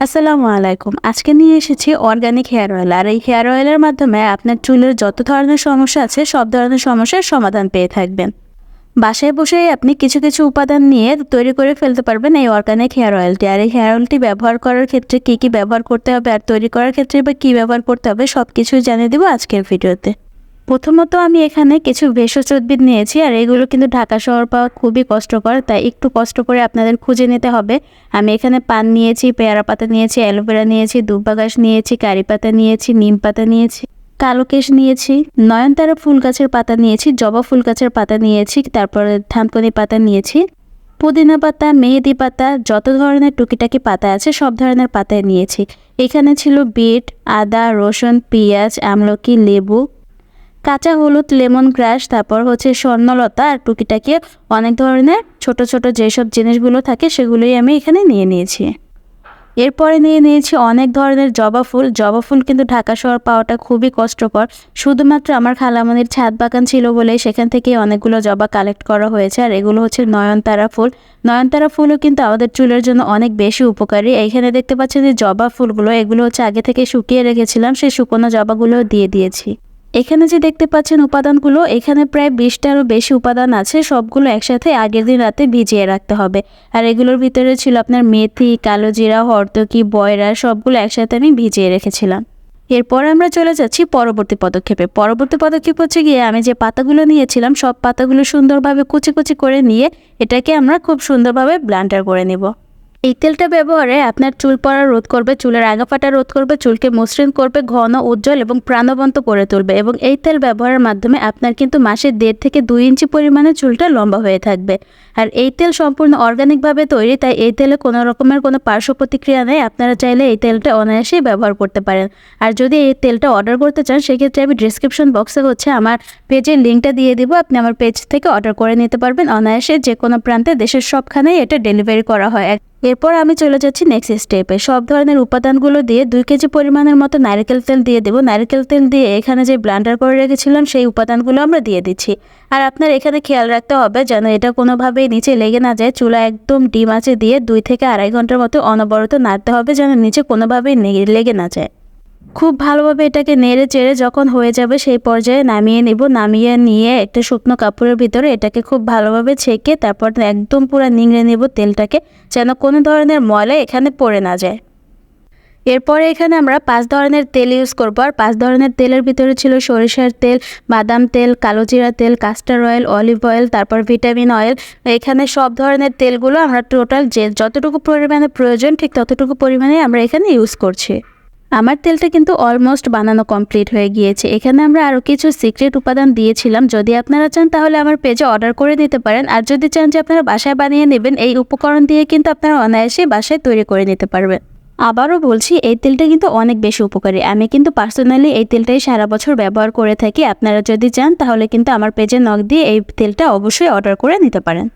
আসসালামু আলাইকুম। আজকে নিয়ে এসেছি অর্গানিক হেয়ার অয়েল আর এই হেয়ার অয়েলের মাধ্যমে আপনার চুলের যত ধরনের সমস্যা আছে, সব ধরনের সমস্যার সমাধান পেয়ে থাকবেন। বাসায় বসেই আপনি কিছু কিছু উপাদান নিয়ে তৈরি করে ফেলতে পারবেন এই অর্গানিক হেয়ার অয়েলটি আর এই হেয়ার অয়েলটি ব্যবহার করার ক্ষেত্রে কী কী ব্যবহার করতে হবে আর তৈরি করার ক্ষেত্রে বা কী ব্যবহার করতে হবে সব কিছুই জানিয়ে দেবো আজকের ভিডিওতে প্রথমত আমি এখানে কিছু ভেষজ উদ্ভিদ নিয়েছি, আর এগুলো কিন্তু ঢাকা শহর পাওয়া খুবই কষ্টকর, তাই একটু কষ্ট করে আপনাদের খুঁজে নিতে হবে। আমি এখানে পান নিয়েছি, পেয়ারা পাতা নিয়েছি, অ্যালোভেরা নিয়েছি দুব্বা ঘাস নিয়েছি, কারি পাতা নিয়েছি, নিম পাতা নিয়েছি কালোকেশ নিয়েছি, নয়নতারা ফুল গাছের পাতা নিয়েছি, জবা ফুল গাছের পাতা নিয়েছি, তারপরে থানকনি পাতা নিয়েছি, পুদিনা পাতা, মেহেদি পাতা, যত ধরনের টুকিটাকি পাতা আছে সব ধরনের পাতায় নিয়েছি। এখানে ছিল বিট, আদা, রসুন, পেঁয়াজ, আমলকি, লেবু কাঁচা হলুদ, লেমন গ্রাস, তারপর হচ্ছে স্বর্ণলতা আর টুকিটাকি, অনেক ধরনের ছোট ছোট যেসব জিনিসগুলো থাকে সেগুলোই আমি এখানে নিয়ে নিয়েছি। এরপরে নিয়ে নিয়েছি অনেক ধরনের জবা ফুল। জবা ফুল কিন্তু ঢাকা শহর পাওয়াটা খুবই কষ্টকর। শুধুমাত্র আমার খালামনির ছাদ বাগান ছিল বলেই সেখান থেকে অনেকগুলো জবা কালেক্ট করা হয়েছে, আর এগুলো হচ্ছে নয়নতারা ফুল। নয়নতারা ফুলও কিন্তু আমাদের চুলের জন্য অনেক বেশি উপকারী। এইখানে দেখতে পাচ্ছেন যে জবা ফুলগুলো, এগুলো হচ্ছে আগে থেকে শুকিয়ে রেখেছিলাম, সেই শুকনো জবাগুলো দিয়ে দিয়েছি। এখানে যে দেখতে পাচ্ছেন উপাদানগুলো, এখানে প্রায় বিশটারও বেশি উপাদান আছে, সবগুলো একসাথে আগের দিন রাতে ভিজিয়ে রাখতে হবে। আর এগুলোর ভিতরে ছিল আপনার মেথি, কালো জিরা বয়রা, সবগুলো একসাথে আমি ভিজিয়ে রেখেছিলাম। এরপর আমরা চলে যাচ্ছি পরবর্তী পদক্ষেপে। পরবর্তী পদক্ষেপ হচ্ছে গিয়ে আমি যে পাতাগুলো নিয়েছিলাম, সব পাতাগুলো সুন্দরভাবে কুচি কুচি করে নিয়ে এটাকে আমরা খুব সুন্দরভাবে ব্লান্ডার করে নেব। এই তেলটা ব্যবহারে আপনার চুল পড়া রোধ করবে, চুলের আগা ফাটা রোধ করবে, চুলকে মসৃণ করবে, ঘন, উজ্জ্বল এবং প্রাণবন্ত করে তুলবে এবং এই তেল ব্যবহারের মাধ্যমে আপনার কিন্তু মাসে দেড় থেকে দুই ইঞ্চি পরিমাণে চুলটা লম্বা হয়ে থাকবে। আর এই তেল সম্পূর্ণ অর্গানিকভাবে তৈরি, তাই এই তেলে কোনো রকমের কোনো পার্শ্ব প্রতিক্রিয়া নেই, আপনারা চাইলে এই তেলটা অনায়াসেই ব্যবহার করতে পারেন। আর যদি এই তেলটা অর্ডার করতে চান, সেক্ষেত্রে আমি ডিসক্রিপশন বক্সে হচ্ছে আমার পেজের লিঙ্কটা দিয়ে দিব, আপনি আমার পেজ থেকে অর্ডার করে নিতে পারবেন। অনায়াসে যে কোনো প্রান্তে দেশের সবখানেই এটা ডেলিভারি করা হয়। এরপর আমি চলে যাচ্ছি নেক্সট স্টেপে সব ধরনের উপাদানগুলো দিয়ে দুই কেজি পরিমাণের মতো নারিকেল তেল দিয়ে দেবো। নারকেল তেল দিয়ে এখানে যে ব্লান্ডার করে রেখেছিলাম, সেই উপাদানগুলো আমরা দিয়ে দিচ্ছি। আর আপনার এখানে খেয়াল রাখতে হবে যেন এটা কোনোভাবেই নিচে লেগে না যায়। চুলা একদম ডিম আছে দিয়ে দুই থেকে আড়াই ঘণ্টার মতো অনবরত নাড়তে হবে যেন নিচে কোনোভাবেই লেগে না যায়। খুব ভালোভাবে এটাকে নেড়ে চেড়ে যখন হয়ে যাবে সেই পর্যায়ে নামিয়ে নেব। নামিয়ে নিয়ে একটা শুকনো কাপড়ের ভিতরে এটাকে খুব ভালোভাবে ছেঁকে তারপর একদম পুরো নিংড়ে নেব তেলটাকে যেন কোনো ধরনের ময়লা এখানে পড়ে না যায়। এরপরে এখানে আমরা পাঁচ ধরনের তেল ইউজ করব। আর পাঁচ ধরনের তেলের ভিতরে ছিল সরিষার তেল, বাদাম তেল, কালো জিরা তেল কাস্টার অয়েল অলিভ অয়েল তারপর ভিটামিন অয়েল এখানে সব ধরনের তেলগুলো আমরা টোটাল যে যতটুকু পরিমাণে প্রয়োজন ঠিক ততটুকু পরিমাণে আমরা এখানে ইউজ করছি। আমার তেলটা কিন্তু অলমোস্ট বানানো কমপ্লিট হয়ে গিয়েছে। এখানে আমরা আরও কিছু সিক্রেট উপাদান দিয়েছিলাম। যদি আপনারা চান তাহলে আমার পেজে অর্ডার করে দিতে পারেন। আর যদি চান যে আপনারা বাসায় বানিয়ে নেবেন, এই উপকরণ দিয়ে কিন্তু আপনারা অনায়াসে বাসায় তৈরি করে নিতে পারবেন। আবারও বলছি, এই তেলটা কিন্তু অনেক বেশি উপকারী। আমি কিন্তু পার্সোনালি এই তেলটাই সারা বছর ব্যবহার করে থাকি। আপনারা যদি চান তাহলে কিন্তু আমার পেজে নখ দিয়ে এই তেলটা অবশ্যই অর্ডার করে নিতে পারেন।